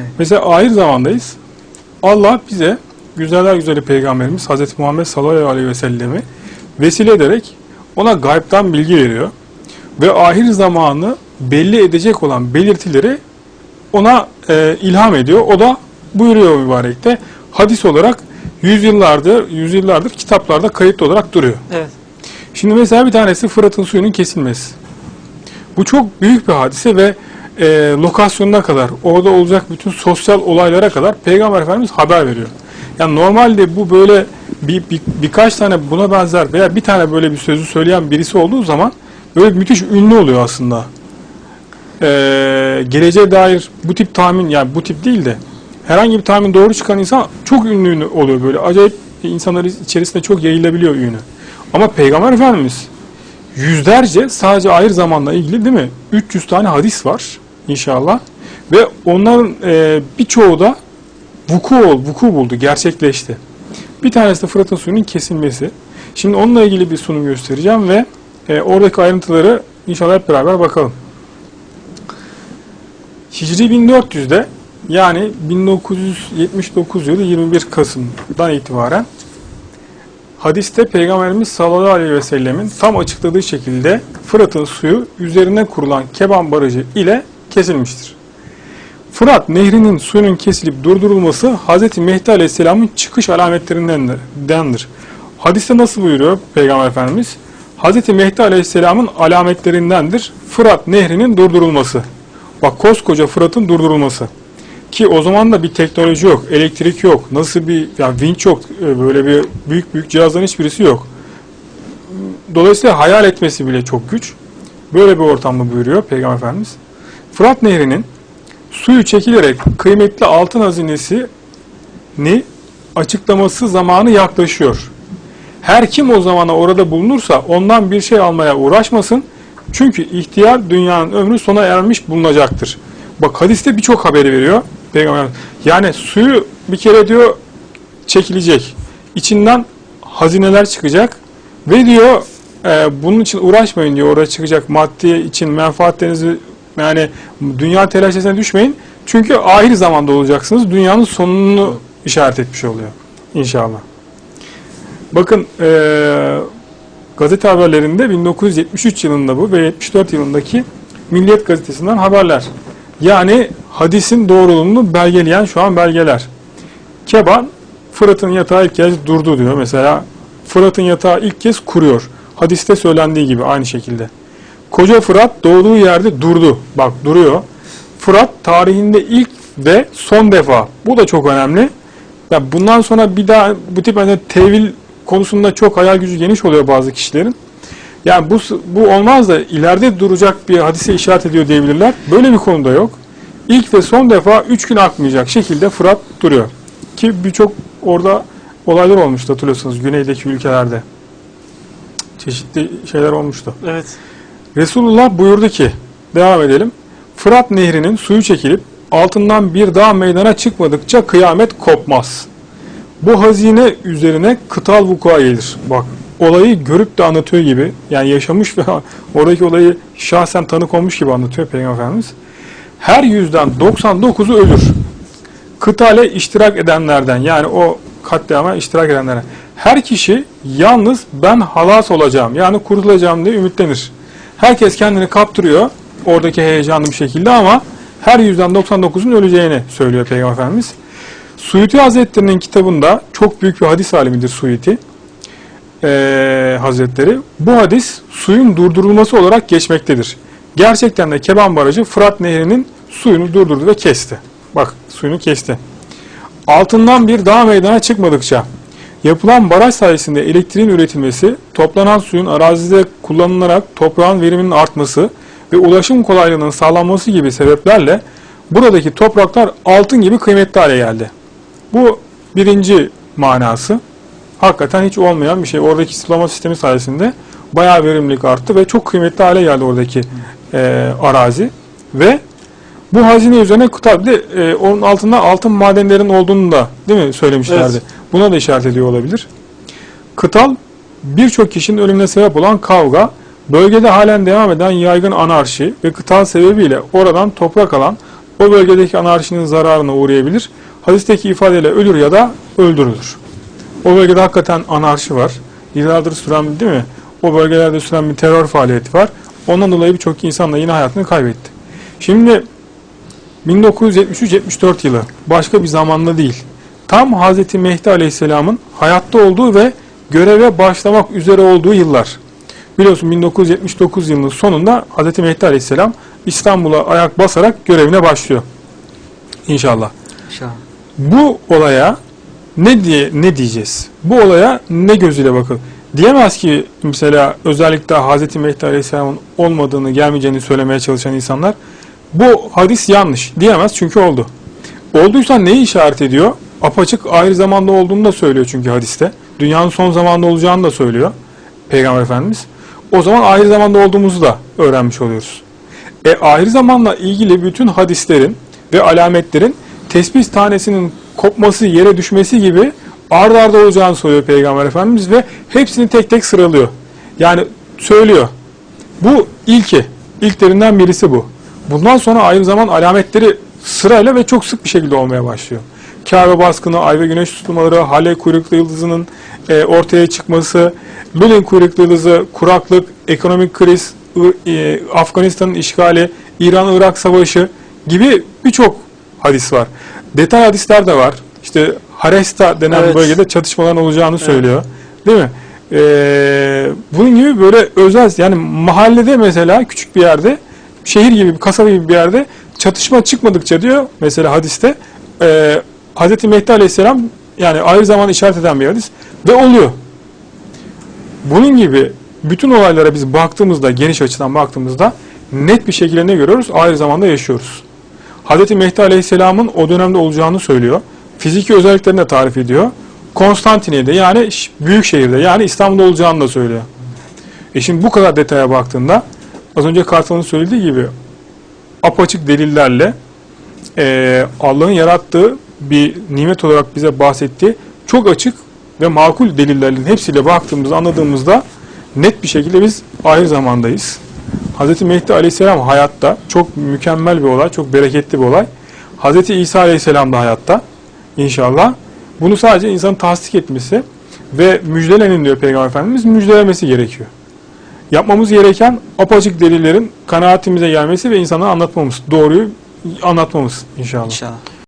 Evet. Mesela ahir zamandayız. Allah bize güzeller güzeli peygamberimiz Hz. Muhammed sallallahu aleyhi ve sellemi vesile ederek ona gaybtan bilgi veriyor. Ve ahir zamanı belli edecek olan belirtileri ona e, ilham ediyor. O da buyuruyor mübarekte hadis olarak yüzyıllardır, yüzyıllardır kitaplarda kayıtlı olarak duruyor. Evet. Şimdi mesela bir tanesi Fırat'ın suyunun kesilmesi. Bu çok büyük bir hadise ve e, lokasyonuna kadar, orada olacak bütün sosyal olaylara kadar Peygamber Efendimiz haber veriyor. Yani normalde bu böyle bir, bir- birkaç tane buna benzer veya bir tane böyle bir sözü söyleyen birisi olduğu zaman böyle müthiş ünlü oluyor aslında. E, geleceğe dair bu tip tahmin, yani bu tip değil de herhangi bir tahmin doğru çıkan insan çok ünlü oluyor böyle. Acayip insanlar içerisinde çok yayılabiliyor ünü. Ama Peygamber Efendimiz yüzlerce sadece ayrı zamanla ilgili değil mi? 300 tane hadis var inşallah. Ve onların e, birçoğu da vuku, ol, vuku buldu, gerçekleşti. Bir tanesi de Fırat'ın suyunun kesilmesi. Şimdi onunla ilgili bir sunum göstereceğim ve e, oradaki ayrıntıları inşallah hep beraber bakalım. Hicri 1400'de yani 1979 yılı 21 Kasım'dan itibaren Hadiste Peygamberimiz sallallahu aleyhi ve sellemin tam açıkladığı şekilde Fırat'ın suyu üzerine kurulan Keban Barajı ile kesilmiştir. Fırat nehrinin suyunun kesilip durdurulması Hz. Mehdi aleyhisselamın çıkış alametlerindendir. Hadiste nasıl buyuruyor Peygamber Efendimiz? Hz. Mehdi aleyhisselamın alametlerindendir Fırat nehrinin durdurulması. Bak koskoca Fırat'ın durdurulması. Ki o zaman da bir teknoloji yok, elektrik yok, nasıl bir yani vinç yok, e, böyle bir büyük büyük cihazların hiçbirisi yok. Dolayısıyla hayal etmesi bile çok güç. Böyle bir ortamda buyuruyor Peygamber Efendimiz. Fırat Nehri'nin suyu çekilerek kıymetli altın hazinesini açıklaması zamanı yaklaşıyor. Her kim o zamana orada bulunursa ondan bir şey almaya uğraşmasın. Çünkü ihtiyar dünyanın ömrü sona ermiş bulunacaktır. Bak hadiste birçok haberi veriyor Peygamber. Yani suyu bir kere diyor çekilecek. İçinden hazineler çıkacak ve diyor e, bunun için uğraşmayın diyor. Orada çıkacak maddi için menfaatlerinizi yani dünya telaşesine düşmeyin. Çünkü ahir zamanda olacaksınız. Dünyanın sonunu işaret etmiş oluyor. İnşallah. Bakın e, gazete haberlerinde 1973 yılında bu ve 74 yılındaki Milliyet gazetesinden haberler. Yani hadisin doğruluğunu belgeleyen şu an belgeler. Keban Fırat'ın yatağı ilk kez durdu diyor. Mesela Fırat'ın yatağı ilk kez kuruyor. Hadiste söylendiği gibi aynı şekilde. Koca Fırat doğduğu yerde durdu. Bak duruyor. Fırat tarihinde ilk ve son defa. Bu da çok önemli. Ya bundan sonra bir daha bu tip hani tevil konusunda çok hayal gücü geniş oluyor bazı kişilerin. Yani bu bu olmaz da ileride duracak bir hadise işaret ediyor diyebilirler. Böyle bir konuda yok. İlk ve son defa üç gün akmayacak şekilde Fırat duruyor. Ki birçok orada olaylar olmuştu hatırlıyorsunuz güneydeki ülkelerde. Çeşitli şeyler olmuştu. Evet. Resulullah buyurdu ki, devam edelim. Fırat nehrinin suyu çekilip altından bir dağ meydana çıkmadıkça kıyamet kopmaz. Bu hazine üzerine kıtal vukua gelir. Bak olayı görüp de anlatıyor gibi yani yaşamış ve oradaki olayı şahsen tanık olmuş gibi anlatıyor Peygamber Efendimiz. Her yüzden 99'u ölür. Kıtale iştirak edenlerden yani o katliama iştirak edenlerden. Her kişi yalnız ben halas olacağım yani kurtulacağım diye ümitlenir. Herkes kendini kaptırıyor oradaki heyecanlı bir şekilde ama her yüzden 99'un öleceğini söylüyor Peygamber Efendimiz. Suyuti Hazretleri'nin kitabında çok büyük bir hadis alimidir Suyuti e, Hazretleri. Bu hadis suyun durdurulması olarak geçmektedir. Gerçekten de Keban Barajı Fırat Nehri'nin suyunu durdurdu ve kesti. Bak suyunu kesti. Altından bir dağ meydana çıkmadıkça yapılan baraj sayesinde elektriğin üretilmesi, toplanan suyun arazide kullanılarak toprağın veriminin artması ve ulaşım kolaylığının sağlanması gibi sebeplerle buradaki topraklar altın gibi kıymetli hale geldi. Bu birinci manası. Hakikaten hiç olmayan bir şey. Oradaki sulama sistemi sayesinde bayağı verimlilik arttı ve çok kıymetli hale geldi oradaki e, arazi. Ve bu hazine üzerine. Bir de e, onun altında altın madenlerin olduğunu da değil mi söylemişlerdi. Evet. Buna da işaret ediyor olabilir. Kıtal birçok kişinin ölümüne sebep olan kavga, bölgede halen devam eden yaygın anarşi ve kıtal sebebiyle oradan toprak alan o bölgedeki anarşinin zararına uğrayabilir. Hadisteki ifadeyle ölür ya da öldürülür. O bölgede hakikaten anarşi var. Yıllardır süren değil mi? O bölgelerde süren bir terör faaliyeti var. Ondan dolayı birçok insan da yine hayatını kaybetti. Şimdi 1973-74 yılı başka bir zamanda değil. Tam Hz. Mehdi Aleyhisselam'ın hayatta olduğu ve göreve başlamak üzere olduğu yıllar. Biliyorsun 1979 yılının sonunda Hz. Mehdi Aleyhisselam İstanbul'a ayak basarak görevine başlıyor. İnşallah. İnşallah. Bu olaya ne diye ne diyeceğiz? Bu olaya ne gözüyle bakın? Diyemez ki mesela özellikle Hz. Mehdi Aleyhisselam'ın olmadığını, gelmeyeceğini söylemeye çalışan insanlar bu hadis yanlış diyemez çünkü oldu. Olduysa neyi işaret ediyor? Apaçık ayrı zamanda olduğunu da söylüyor çünkü hadiste. Dünyanın son zamanda olacağını da söylüyor Peygamber Efendimiz. O zaman ayrı zamanda olduğumuzu da öğrenmiş oluyoruz. E ayrı zamanla ilgili bütün hadislerin ve alametlerin tespih tanesinin kopması, yere düşmesi gibi ard arda olacağını söylüyor Peygamber Efendimiz ve hepsini tek tek sıralıyor. Yani söylüyor. Bu ilki. İlklerinden birisi bu. Bundan sonra aynı zaman alametleri sırayla ve çok sık bir şekilde olmaya başlıyor. Kabe baskını, ay ve güneş tutulmaları, Hale kuyruklu yıldızının e, ortaya çıkması, Lulin kuyruklu yıldızı, kuraklık, ekonomik kriz, e, Afganistan'ın işgali, İran-Irak savaşı gibi birçok hadis var. Detay hadisler de var. İşte Haresta denen Evet. bölgede çatışmaların olacağını söylüyor. Değil mi? Ee, bunun gibi böyle özel yani mahallede mesela küçük bir yerde şehir gibi bir kasaba gibi bir yerde çatışma çıkmadıkça diyor mesela hadiste e, Hz. Mehdi Aleyhisselam yani ayrı zaman işaret eden bir hadis ve oluyor. Bunun gibi bütün olaylara biz baktığımızda geniş açıdan baktığımızda net bir şekilde ne görüyoruz? Ayrı zamanda yaşıyoruz. Hz. Mehdi Aleyhisselam'ın o dönemde olacağını söylüyor. Fiziki özelliklerini de tarif ediyor. Konstantiniye'de yani büyük şehirde yani İstanbul'da olacağını da söylüyor. E şimdi bu kadar detaya baktığında az önce Kartal'ın söylediği gibi apaçık delillerle e, Allah'ın yarattığı bir nimet olarak bize bahsettiği çok açık ve makul delillerin hepsiyle baktığımızda anladığımızda net bir şekilde biz ayrı zamandayız. Hz. Mehdi Aleyhisselam hayatta çok mükemmel bir olay, çok bereketli bir olay. Hz. İsa Aleyhisselam da hayatta inşallah. Bunu sadece insanın tasdik etmesi ve müjdelenin diyor Peygamber Efendimiz müjdelemesi gerekiyor. Yapmamız gereken apaçık delillerin kanaatimize gelmesi ve insana anlatmamız, doğruyu anlatmamız inşallah. İnşallah.